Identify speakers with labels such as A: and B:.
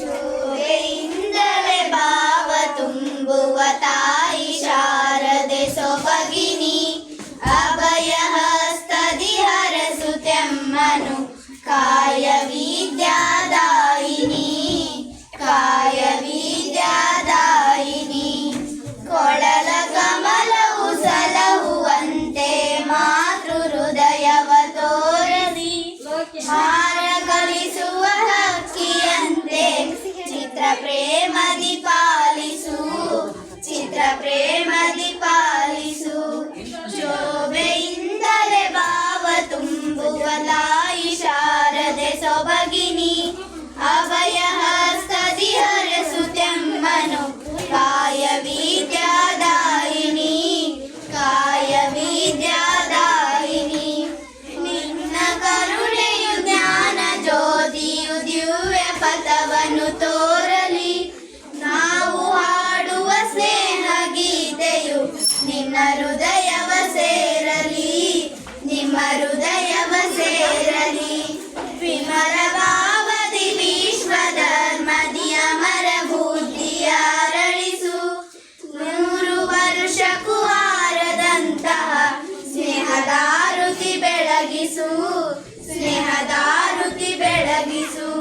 A: ूय इन्द्रले भावतुम्बुवतायि शारदे सोभगिनी अभयहस्तदि हरसुत्यं मनु काय अभयहस्तदि हरसुत्यं मनो कायविद्यादायिनी कायविद्यादायिनी ನಿನ್ನ ಕರುಣೆಯು ಜ್ಞಾನ ಜ್ಯೋತಿಯು ದಿವ್ಯ ಪಥವನ್ನು ತೋರಲಿ ನಾವು ಹಾಡುವ ಸ್ನೇಹ ಗೀತೆಯು ನಿನ್ನ ಹೃದಯವ ಸೇರಲಿ ನಿಮ್ಮ I need suka